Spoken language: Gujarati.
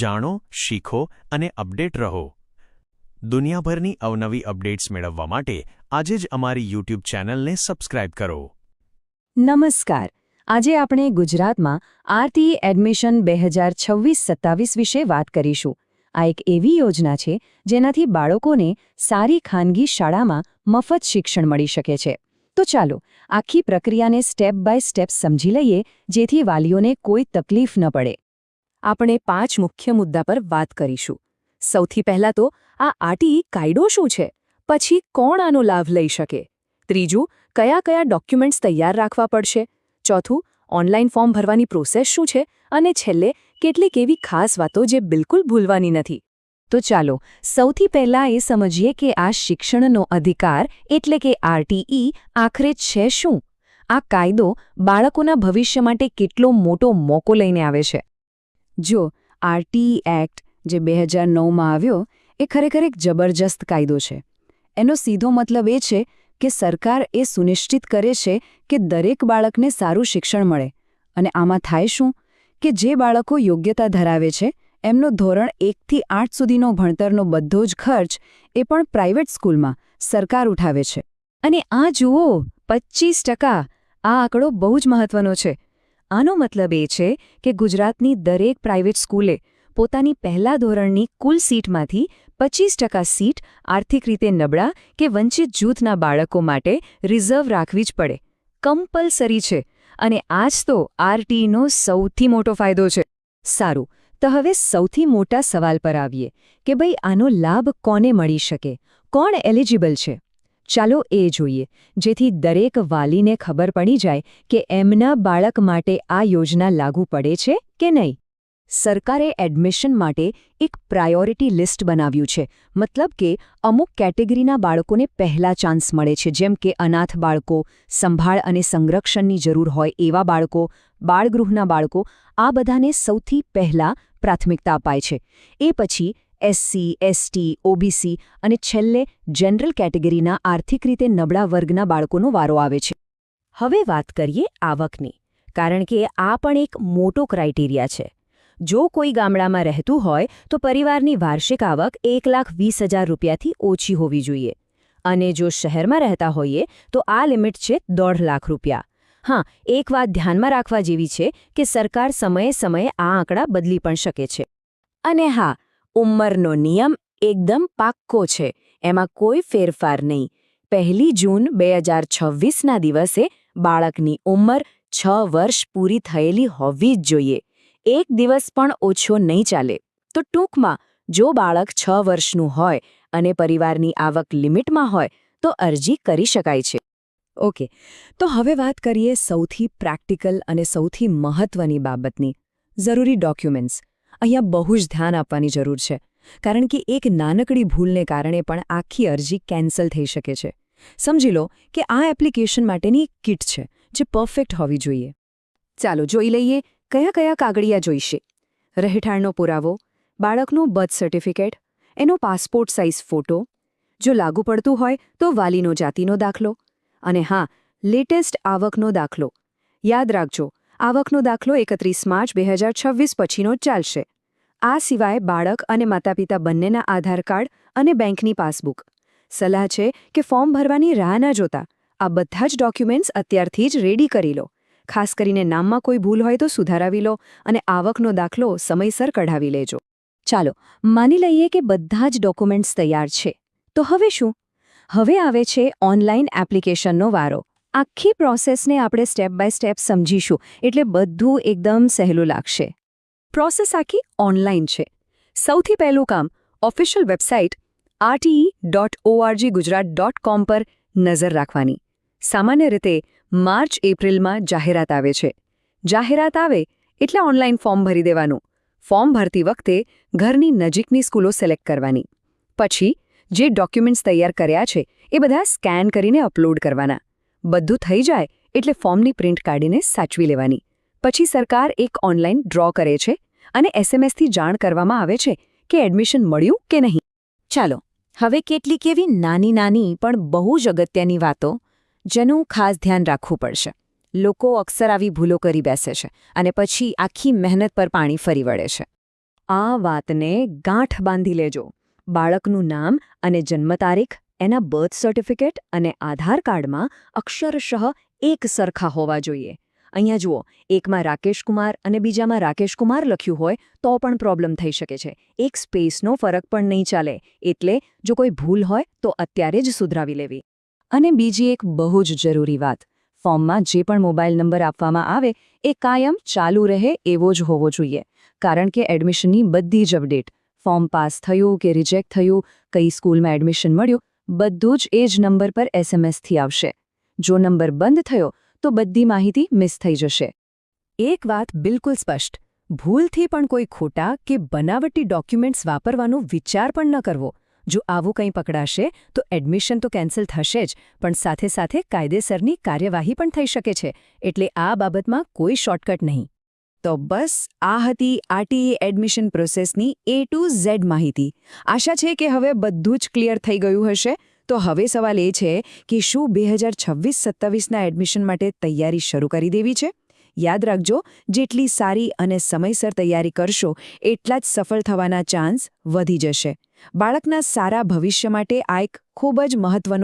જાણો, શીખો અને અપડેટ રહો. દુનિયાભરની અવનવી અપડેટ્સ મેળવવા માટે આજે જ અમારી યુટ્યુબ ચેનલને સબસ્ક્રાઇબ કરો. નમસ્કાર. આજે આપણે ગુજરાતમાં આરટીઈ એડમિશન બે હજાર છવ્વીસ સત્તાવીસ વિશે વાત કરીશું. આ એક એવી યોજના છે જેનાથી બાળકોને સારી ખાનગી શાળામાં મફત શિક્ષણ મળી શકે છે. તો ચાલો, આખી પ્રક્રિયાને સ્ટેપ બાય સ્ટેપ સમજી લઈએ જેથી વાલીઓને કોઈ તકલીફ ન પડે. આપણે પાંચ મુખ્ય મુદ્દા પર વાત કરીશું. સૌથી પહેલા તો આ આરટીઈ કાયદો શું છે? પછી કોણ આનો લાભ લઈ શકે? ત્રીજું, કયા કયા ડોક્યુમેન્ટ્સ તૈયાર રાખવા પડશે? ચોથું, ઓનલાઈન ફોર્મ ભરવાની પ્રોસેસ શું છે? અને છેલ્લે, કેટલીક એવી ખાસ વાતો જે બિલકુલ ભૂલવાની નથી. તો ચાલો, સૌથી પહેલા એ સમજીએ કે આ શિક્ષણનો અધિકાર એટલે કે આરટીઈ આખરે છે શું? આ કાયદો બાળકોના ભવિષ્ય માટે કેટલો મોટો મોકો લઈને આવે છે? જો આરટીઈ એક્ટ જે બે હજાર નવમાં આવ્યો, એ ખરેખર એક જબરજસ્ત કાયદો છે. એનો સીધો મતલબ એ છે કે સરકાર એ સુનિશ્ચિત કરે છે કે દરેક બાળકને સારું શિક્ષણ મળે. અને આમાં થાય શું? કે જે બાળકો યોગ્યતા ધરાવે છે, એમનો ધોરણ એકથી આઠ સુધીનો ભણતરનો બધો જ ખર્ચ એ પણ પ્રાઇવેટ સ્કૂલમાં સરકાર ઉઠાવે છે. અને આ જુઓ, પચ્ચીસ ટકા આ આંકડો બહુ જ મહત્વનો છે. આનો મતલબ એ છે કે ગુજરાતની દરેક પ્રાઇવેટ સ્કૂલે પોતાની પહેલા ધોરણની કુલ સીટમાંથી પચીસ ટકા સીટ આર્થિક રીતે નબળા કે વંચિત જૂથના બાળકો માટે રિઝર્વ રાખવી જ પડે. કમ્પલસરી છે અને આ જ તો આરટીનો સૌથી મોટો ફાયદો છે. સારું, તો હવે સૌથી મોટા સવાલ પર આવીએ કે ભાઈ આનો લાભ કોને મળી શકે? કોણ એલિજિબલ છે? ચાલો એ જોઈએ. જેથી દરેક વાલીને ખબર પડી જાય કે એમના બાળક માટે આ યોજના લાગુ પડે છે કે નહીં. સરકારે એડમિશન માટે એક પ્રાયોરિટી લિસ્ટ બનાવ્યું છે. મતલબ કે અમુક કેટેગરીના બાળકોને પહેલા ચાન્સ મળે છે. જેમ કે અનાથ બાળકો, સંભાળ અને સંરક્ષણની જરૂર હોય એવા બાળકો, બાળગૃહના બાળકો, આ બધાને સૌથી પહેલા પ્રાથમિકતા અપાય છે. એ પછી એસસી એસટી ઓબીસી અને છેલ્લે જનરલ કેટેગરીના આર્થિક રીતે નબળા વર્ગના બાળકોનો વારો આવે છે. હવે વાત કરીએ આવકની, કારણ કે આ પણ એક મોટો ક્રાઇટેરિયા છે. જો કોઈ ગામડામાં રહેતું હોય, તો પરિવારની વાર્ષિક આવક એક લાખ વીસ હજાર રૂપિયાથી ઓછી હોવી જોઈએ. અને જો શહેરમાં રહેતા હોઈએ, તો આ લિમિટ છે દોઢ લાખ રૂપિયા. હા, એક વાત ધ્યાનમાં રાખવા જેવી છે કે સરકાર સમયે સમયે આ આંકડા બદલી પણ શકે છે. અને હા ઉંમરનો નિયમ એકદમ પાક્કો છે. એમાં કોઈ ફેરફાર નહીં. પહેલી જૂન બે હજાર છવ્વીસના દિવસે બાળકની ઉંમર છ વર્ષ પૂરી થયેલી હોવી જ જોઈએ. એક દિવસ પણ ઓછો નહીં ચાલે. તો ટૂંકમાં, જો બાળક છ વર્ષનું હોય અને પરિવારની આવક લિમિટમાં હોય, તો અરજી કરી શકાય છે. ઓકે. તો હવે વાત કરીએ સૌથી પ્રેક્ટિકલ અને સૌથી મહત્વની બાબતની. જરૂરી ડોક્યુમેન્ટ્સ. અહીંયા બહુ જ ધ્યાન આપવાની જરૂર છે, કારણ કે એક નાનકડી ભૂલને કારણે પણ આખી અરજી કેન્સલ થઈ શકે છે. સમજી લો કે આ એપ્લિકેશન માટેની કિટ છે, જે પરફેક્ટ હોવી જોઈએ. ચાલો જોઈ લઈએ કયા કયા કાગળિયા જોઈશે. રહેઠાણનો પુરાવો, બાળકનું બર્થ સર્ટિફિકેટ, એનો પાસપોર્ટ સાઇઝ ફોટો, જો લાગુ પડતું હોય તો વાલીનો જાતિનો દાખલો, અને હા, લેટેસ્ટ આવકનો દાખલો. યાદ રાખજો, આવકનો દાખલો એકત્રીસ માર્ચ બે પછીનો ચાલશે. આ સિવાય બાળક અને માતાપિતા બંનેના આધાર કાર્ડ અને બેંકની પાસબુક. સલાહ છે કે ફોર્મ ભરવાની રાહ ન જોતા. આ બધા જ ડોક્યુમેન્ટ્સ અત્યારથી જ રેડી કરી લો. ખાસ કરીને નામમાં કોઈ ભૂલ હોય તો સુધારાવી લો અને આવકનો દાખલો સમયસર કઢાવી લેજો. ચાલો, માની લઈએ કે બધા જ ડોક્યુમેન્ટ્સ તૈયાર છે. તો હવે શું? હવે આવે છે ઓનલાઈન એપ્લિકેશનનો વારો. આખી પ્રોસેસને આપણે સ્ટેપ બાય સ્ટેપ સમજીશું એટલે બધું એકદમ સહેલું લાગશે. પ્રોસેસ આખી ઓનલાઈન છે. સૌથી પહેલું કામ official website RTE dot ORG Gujarat dot com પર નજર રાખવાની. સામાન્ય રીતે માર્ચ, એપ્રિલમાં જાહેરાત આવે છે. જાહેરાત આવે એટલે ઓનલાઈન ફોર્મ ભરી દેવાનું. ફોર્મ ભરતી વખતે ઘરની નજીકની સ્કૂલો સિલેક્ટ કરવાની. પછી જે ડોક્યુમેન્ટ્સ તૈયાર કર્યા છે એ બધા સ્કેન કરીને અપલોડ કરવાના. બધું થઈ જાય એટલે ફોર્મની પ્રિન્ટ કાઢીને સાચવી લેવાની. પછી સરકાર એક ઓનલાઈન ડ્રો કરે છે અને એસએમએસથી જાણ કરવામાં આવે છે કે એડમિશન મળ્યું કે નહીં. ચાલો, હવે કેટલીક એવી નાની નાની પણ બહુ જ અગત્યની વાતો જેનું ખાસ ધ્યાન રાખવું પડશે. લોકો અક્સર આવી ભૂલો કરી બેસે છે અને પછી આખી મહેનત પર પાણી ફરી વળે છે. આ વાતને ગાંઠ બાંધી લેજો. બાળકનું નામ અને જન્મ તારીખ એના બર્થ સર્ટિફિકેટ અને આધાર કાર્ડમાં અક્ષરશઃ એક સરખા હોવા જોઈએ. અહીંયા જુઓ, એકમાં રાકેશ કુમાર અને બીજામાં રાકેશ કુમાર લખ્યું હોય તો પણ પ્રોબ્લેમ થઈ શકે છે. એક સ્પેસનો ફરક પણ નહીં ચાલે, એટલે જો કોઈ ભૂલ હોય તો અત્યારે જ સુધરાવી લેવી. અને બીજી એક બહુ જ જરૂરી વાત, ફોર્મમાં જે પણ મોબાઈલ નંબર આપવામાં આવે, એ કાયમ ચાલુ રહે એવો જ હોવો જોઈએ. કારણ કે એડમિશનની બધી જ અપડેટ, ફોર્મ પાસ થયું કે રિજેક્ટ થયું, કઈ સ્કૂલમાં એડમિશન મળ્યું, બધું જ એ જ નંબર પર એસએમએસથી આવશે. જો નંબર બંધ થયો તો બધી માહિતી મિસ થઈ જશે. એક વાત બિલકુલ સ્પષ્ટ. ભૂલથી પણ કોઈ ખોટા કે બનાવટી ડોક્યુમેન્ટ્સ વાપરવાનો વિચાર પણ ન કરવો. જો આવું કંઈ પકડાશે, તો એડમિશન તો કેન્સલ થશે જ, પણ સાથે સાથે કાયદેસરની કાર્યવાહી પણ થઈ શકે છે, એટલે આ બાબતમાં કોઈ શોર્ટકટ નહીં. તો બસ, આ હતી આરટીઈ એડમિશન પ્રોસેસની એ ટુ ઝેડ માહિતી. આશા છે કે હવે બધું જ ક્લિયર થઈ ગયું હશે. તો હવે સવાલ એ છે કે શું બે હજાર છવ્વીસ સત્તાવીસના એડમિશન માટે તૈયારી શરૂ કરી દેવી છે? યાદ રાખજો, જેટલી સારી અને સમયસર તૈયારી કરશો, એટલા જ સફળ થવાના ચાન્સ વધી જશે. બાળકના સારા ભવિષ્ય માટે આ એક ખૂબ જ મહત્વનું